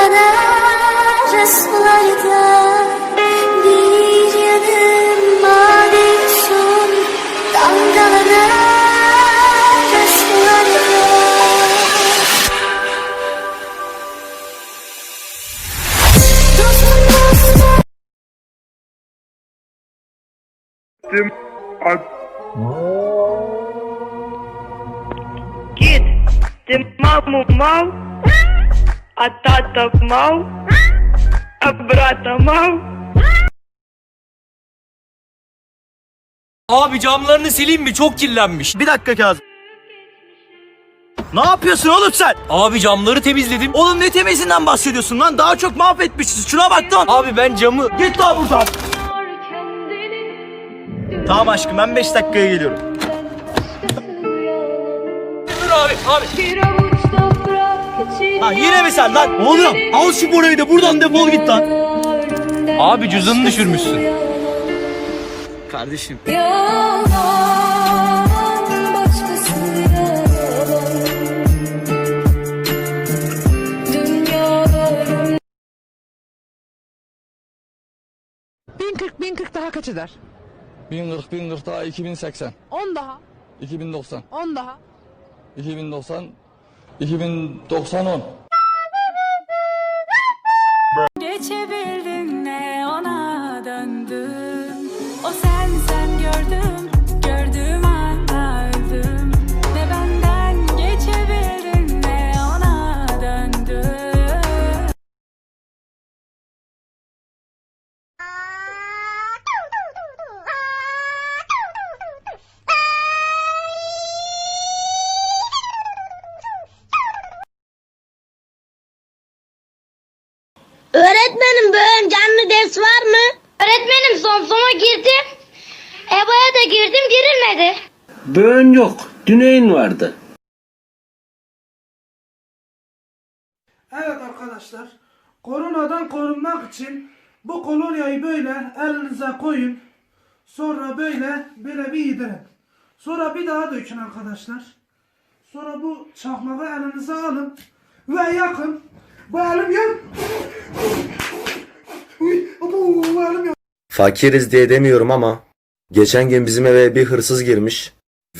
kadar ıslarda Bir yanım maden son mal а тата мал, а брата мал. Abi camlarını sileyim mi? Çok kirlenmiş. Bir dakika Kazım. Ne yapıyorsun oğlum sen? Abi camları temizledim. Oğlum ne temizinden bahsediyorsun lan? Daha çok mahvetmişiz. Şuna bak lan. Abi ben camı... Git lan buradan. Tamam aşkım ben 5 dakikaya geliyorum. Dur abi, abi. Yine mi sen lan? Oğlum al şu burayı da buradan defol git lan. Abi cüzdanını düşürmüşsün. Kardeşim. Yalan Dünyalarım 1040 1040 daha kaç eder? 1040 1040 daha 2080 10 daha. 2090 10 daha. 2090 2090 10 Geçebildin ne ona döndüm O sen Öğretmenim bugün canlı ders var mı? Öğretmenim son sona girdim. EBA'ya da girdim girilmedi. Böğün yok. Düneyin vardı. Evet arkadaşlar, koronadan korunmak için bu kolonyayı böyle elinize koyun. Sonra böyle böyle bir yedirin. Sonra bir daha dökün arkadaşlar. Sonra bu çakmağı elinize alın ve yakın. Bu elim yan. Uy, bu, bu elim yan. Fakiriz diye demiyorum ama geçen gün bizim eve bir hırsız girmiş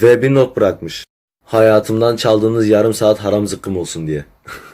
ve bir not bırakmış. Hayatımdan çaldığınız yarım saat haram zıkkım olsun diye.